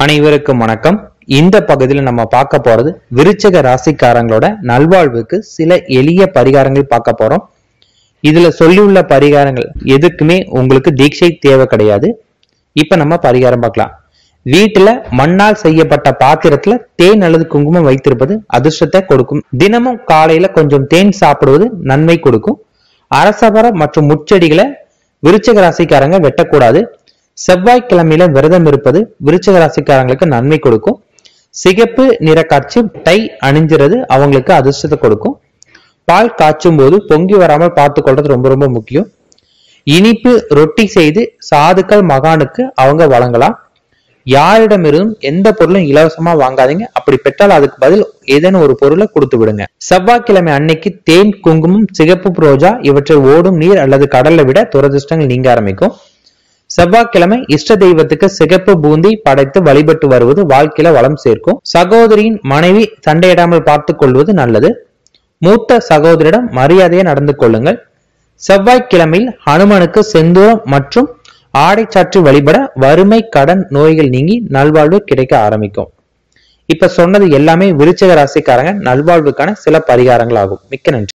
அனைவருக்கும் வணக்கம். இந்த பகுதியில் நம்ம பார்க்க போறது விருச்சக ராசிக்காரங்களோட நல்வாழ்வுக்கு சில எளிய பரிகாரங்கள் பார்க்க போறோம். இதுல சொல்லியுள்ள பரிகாரங்கள் எதுக்குமே உங்களுக்கு தீட்சை தேவை கிடையாது. இப்ப நம்ம பரிகாரம் பார்க்கலாம். வீட்டுல மண்ணால் செய்யப்பட்ட பாத்திரத்துல தேன் அல்லது குங்குமம் வைத்திருப்பது அதிர்ஷ்டத்தை கொடுக்கும். தினமும் காலையில கொஞ்சம் தேன் சாப்பிடுவது நன்மை கொடுக்கும். அரசபர மற்றும் முச்செடிகளை விருச்சக ராசிக்காரங்க வெட்டக்கூடாது. செவ்வாய்க்கிழமையில விரதம் இருப்பது விருச்சக ராசிக்காரங்களுக்கு நன்மை கொடுக்கும். சிகப்பு நிற காட்சி டை அணிஞ்சிறது அவங்களுக்கு அதிர்ஷ்டத்தை கொடுக்கும். பால் காய்ச்சும் போது பொங்கி வராமல் பார்த்து கொள்றது ரொம்ப ரொம்ப முக்கியம். இனிப்பு ரொட்டி செய்து சாதுக்கள் மகானுக்கு அவங்க வழங்கலாம். யாரிடமிருந்தும் எந்த பொருளும் இலவசமா வாங்காதீங்க. அப்படி பெற்றால் அதுக்கு பதில் ஏதேனும் ஒரு பொருளை கொடுத்து விடுங்க. செவ்வாய்க்கிழமை அன்னைக்கு தேன் குங்குமம் சிகப்பு புரோஜா இவற்றை ஓடும் நீர் அல்லது கடல்ல விட துரதிருஷ்டங்கள் நீங்க ஆரம்பிக்கும். செவ்வாய்க்கிழமை இஷ்ட தெய்வத்துக்கு சிகப்பு பூந்தி படைத்து வழிபட்டு வருவது வாழ்க்கையில வளம் சேர்க்கும். சகோதரியின் மனைவி சண்டையிடாமல் பார்த்து கொள்வது நல்லது. மூத்த சகோதரிடம் மரியாதையை நடந்து கொள்ளுங்கள். செவ்வாய்க்கிழமையில் ஹனுமனுக்கு செந்தூரம் மற்றும் ஆடை சாற்றி வழிபட வறுமை கடன் நோய்கள் நீங்கி நல்வாழ்வு கிடைக்க ஆரம்பிக்கும். இப்ப சொன்னது எல்லாமே விருச்சக ராசிக்காரங்க நல்வாழ்வுக்கான சில பரிகாரங்கள் ஆகும் மிக்க நன்றி.